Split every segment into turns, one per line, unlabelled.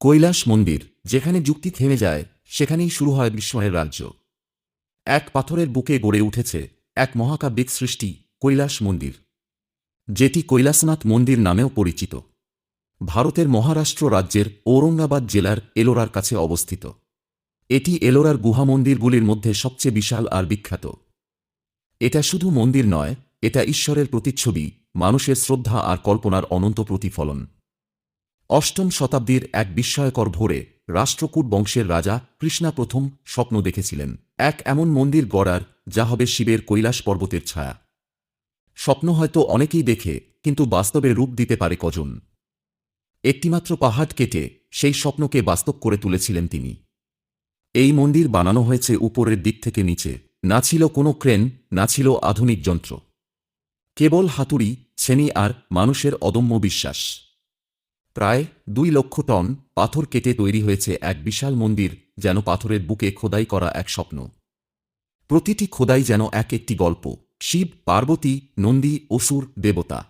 কৈলাস মন্দির, যেখানে যুক্তি থেমে যায়, সেখানেই শুরু হয় বিস্ময়ের রাজ্য। এক পাথরের বুকে গড়ে উঠেছে এক মহাকাব্যিক সৃষ্টি, কৈলাস মন্দির, যেটি কৈলাসনাথ মন্দির নামেও পরিচিত। ভারতের মহারাষ্ট্র রাজ্যের ঔরঙ্গাবাদ জেলার এলোরার কাছে অবস্থিত। এটি এলোরার গুহা মন্দিরগুলির মধ্যে সবচেয়ে বিশাল আর বিখ্যাত। এটা শুধু মন্দির নয়, এটা ঈশ্বরের প্রতিচ্ছবি, মানুষের শ্রদ্ধা আর কল্পনার অনন্ত প্রতিফলন। অষ্টম শতাব্দীর এক বিস্ময়কর ভোরে রাষ্ট্রকূট বংশের রাজা কৃষ্ণা প্রথম স্বপ্ন দেখেছিলেন। এক এমন মন্দির গড়ার, যা হবে শিবের কৈলাস পর্বতের ছায়া। স্বপ্ন হয়তো অনেকেই দেখে, কিন্তু বাস্তবে রূপ দিতে পারে কজন। একটিমাত্র পাহাড় কেটে সেই স্বপ্নকে বাস্তব করে তুলেছিলেন তিনি। এই মন্দির বানানো হয়েছে উপরের দিক থেকে নিচে, না ছিল কোনো ক্রেন, না ছিল আধুনিক যন্ত্র। কেবল হাতুড়ি, ছেনি আর মানুষের অদম্য বিশ্বাস। প্রায় দুই লক্ষ টন পাথর কেটে তৈরি হয়েছে এক বিশাল মন্দির যেন পাথরের বুকে খোদাই করা এক স্বপ্ন। প্রতিটি খোদাই যেন এক একটি গল্প, শিব, পার্বতী, নন্দী, অসুর, দেবতা,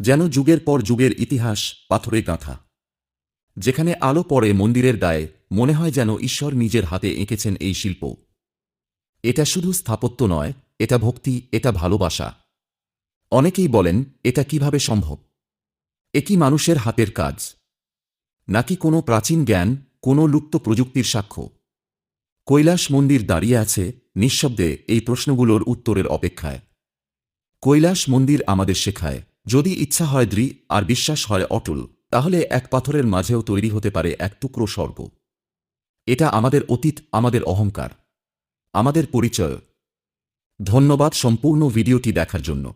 যেন যুগের পর যুগের ইতিহাস পাথরে গাঁথা। যেখানে আলো পড়ে মন্দিরের গায়ে, মনে হয় যেন ঈশ্বর নিজের হাতে এঁকেছেন এই শিল্প। এটা শুধু স্থাপত্য নয়, এটা ভক্তি, এটা ভালোবাসা। অনেকেই বলেন, এটা কীভাবে সম্ভব? এ কি মানুষের হাতের কাজ। নাকি কোনো প্রাচীন জ্ঞান, কোনো লুপ্ত প্রযুক্তির সাক্ষ্য? কৈলাস মন্দির দাঁড়িয়ে আছে নিঃশব্দে এই প্রশ্নগুলোর উত্তরের অপেক্ষায়। কৈলাস মন্দির আমাদের শেখায়, যদি ইচ্ছা হয় দৃঢ় আর বিশ্বাস হয় অটল, তাহলে এক পাথরের মাঝেও তৈরি হতে পারে এক টুকরো স্বর্গ। এটা আমাদের অতীত, আমাদের অহংকার, আমাদের পরিচয়। ধন্যবাদ সম্পূর্ণ ভিডিওটি দেখার জন্য।